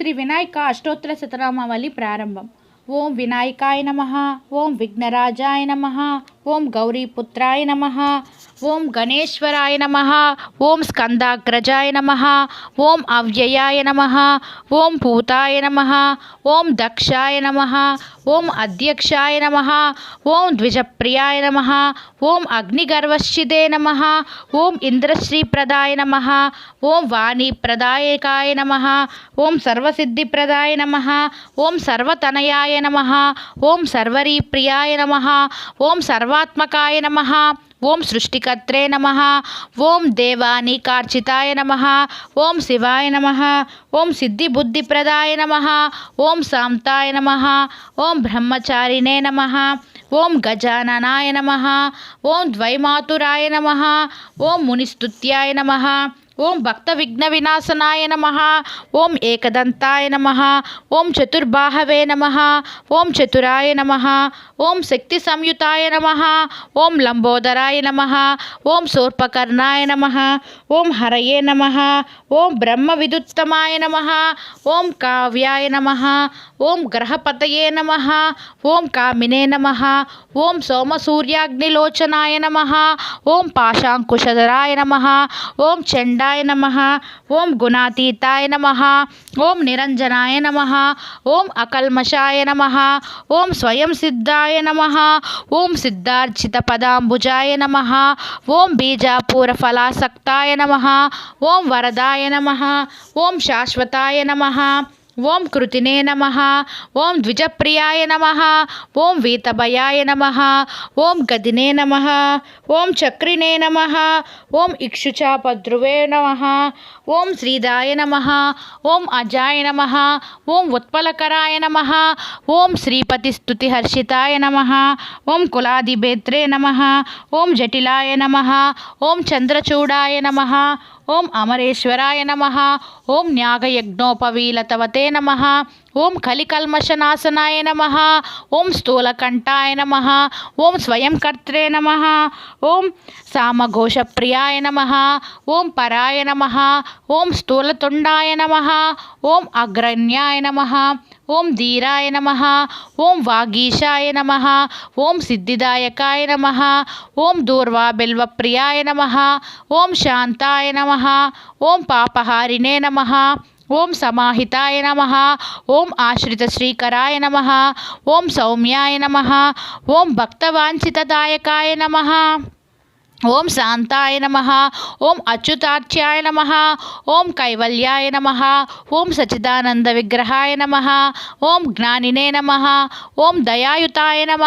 శ్రీ వినాయక అష్టోత్తర శతనామావళి ప్రారంభం. ఓం వినాయకాయ నమ ఓం విఘ్నరాజాయ నమ ఓం గౌరీపుత్రాయ నమ ఓం గణేశ్వరాయ నమ ఓం స్కందాగ్రజాయ నమ ఓం అవ్యయాయ నమ ఓం పూతాయ నమ ఓం దక్షాయ నమ ఓం అధ్యక్షాయ నమ ఓం ద్విజప్రియాయ నమ ఓం అగ్నిగర్వశ్చిదే నమ ఓం ఇంద్రశ్రీప్రదాయ నమ ఓం వాణీప్రదాయకాయ నమ ఓం సర్వసిద్ధిప్రదాయ నమ ఓం సర్వతనయాయ నమ ఓం సర్వరీప్రియాయ నమ ఓం సర్వాత్మకాయ నమ ఓం సృష్టికర్త్రే నమ. ఓం దేవాని కార్చితాయ నమ. ఓం శివాయ నమ. ఓం సిద్ధిబుద్ధిప్రదాయ నమ. ఓం సాంతాయ నమ. ఓం బ్రహ్మచారిణే నమ. ఓం గజాననాయ నమ. ఓం ద్వైమాతురాయ నమ. ఓం మునిస్తుత్యాయ నమ. ఓం భక్త విఘ్న వినాశనాయ నమ ఓం ఏకదంతాయ నమ ఓం చతుర్బాహవే నమ ఓం చతురాయ నమ ఓం శక్తి సంయుతాయ నమ ఓం లంబోదరాయ నమ ఓం శూర్పకర్ణాయ నమ ఓం హరయే నమ ఓం బ్రహ్మ విదుత్తమాయ నమ ఓం కావ్యాయ నమ ఓం గ్రహపతయే నమ ఓం కామినే నమ ఓం సోమసూర్యాగ్నిలోచనాయ నమ ఓం పాశాంకుశధరాయ నమ ఓం చండా నమ ఓం గుణాతీతాయ నమ ఓం నిరంజనాయ నమ ఓం అకల్మషాయ నమ ఓం స్వయం సిద్ధాయ నమ ఓం సిద్ధార్చిత పదాంబుజాయ నమ ఓం బీజాపూర ఫలాసక్తాయ నమ ఓం వరదాయ నమ ఓం శాశ్వతాయ నమ ఓం కృతినే నమ ఓం ద్విజప్రియాయ నమ ఓం వీతభయాయ నమ ఓం గదినే నమ ఓం చక్రినే నమ ఓం ఇక్షుచాపద్రువే నమ ఓం శ్రీదాయ నమ ఓం అజాయ నమ ఓం ఉత్పలకరాయ నమ ఓం శ్రీపతిస్తుతిహర్షితాయ నమ ఓం కులాదిభేత్రే నమ ఓం జటిలాయ నమ ఓం చంద్రచూడాయ నమ ఓం అమరేశ్వరాయ నమ. ఓం న్యాగయజ్ఞోపవీలతవతే నమ. ఓం కలికల్మషనాశనాయ నమ ఓం స్థూలకంఠాయ నమ ఓం స్వయంకర్త్రే నమ ఓం సామఘోషప్రియాయ నమ ఓం పరాయ నమ ఓం స్థూలతుండాయ నమ ఓం అగ్రణ్యాయ నమ ఓం ధీరాయ నమ ఓం వాగీషాయ నమ ఓం సిద్ధిదాయకాయ నమ ఓం దూర్వాబిల్వప్రియాయ నమ ఓం శాంతాయ నమ ఓం పాపహారిణే నమ ఓం సమాహితాయ నమ ఓం ఆశ్రిత శ్రీకరాయ నమ ఓం సౌమ్యాయ నమ ఓం భక్తవాంఛితదాయకాయ నమ. ఓం శాంతాయ నమ ఓం అచ్యుతార్చ్యాయ నమ ఓం కైవల్యాయ నమ ఓం సచిదానంద విగ్రహాయ నమ ఓం జ్ఞానినే నమ ఓం దయాయుతాయ నమ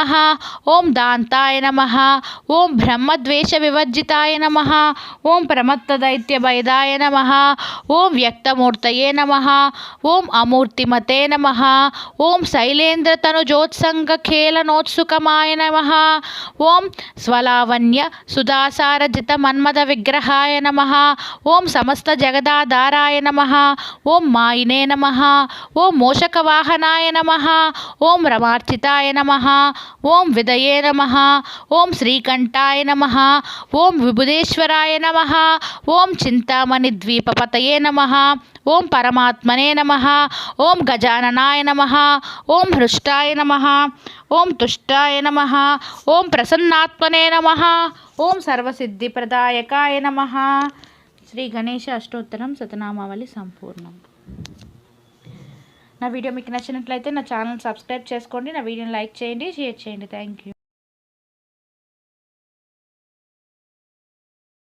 ఓం దాంతాయ నమ ఓం బ్రహ్మద్వేష వివర్జితాయ నమ ఓం ప్రమత్తదైత్యభయదాయ నమ ఓం వ్యక్తమూర్తయే నమ ఓం అమూర్తిమతే నమ ఓం శైలేంద్రతనుజోత్సంగఖేళనోత్సుకమాయ నమ ఓం స్వలావణ్య సుధా సుధాసారజిత మన్మద విగ్రహాయ నమ. ఓం సమస్త జగదాధారాయ నమ. ఓం మాయినే నమ. ఓం మోషకవాహనాయ నమ. ఓం రమార్చితాయ నమ. ఓం విదయే నమ. ఓం శ్రీకంఠాయ నమ. ఓం విభుదేశ్వరాయ నమ. ఓం చింతామణి ద్వీపపతయే నమ. ఓం పరమాత్మనే నమ ఓం గజాననాయ నమ ఓం హృష్టాయ నమ ఓం తుష్టాయ నమ ఓం ప్రసన్నాత్మనే నమ ఓం సర్వసిద్ధిప్రదాయకాయ నమ. శ్రీ గణేష అష్టోత్తరం సతనామావళి సంపూర్ణం. నా వీడియో మీకు నచ్చినట్లయితే నా ఛానల్ సబ్స్క్రైబ్ చేసుకోండి నా వీడియోని లైక్ చేయండి షేర్ చేయండి. Thank you.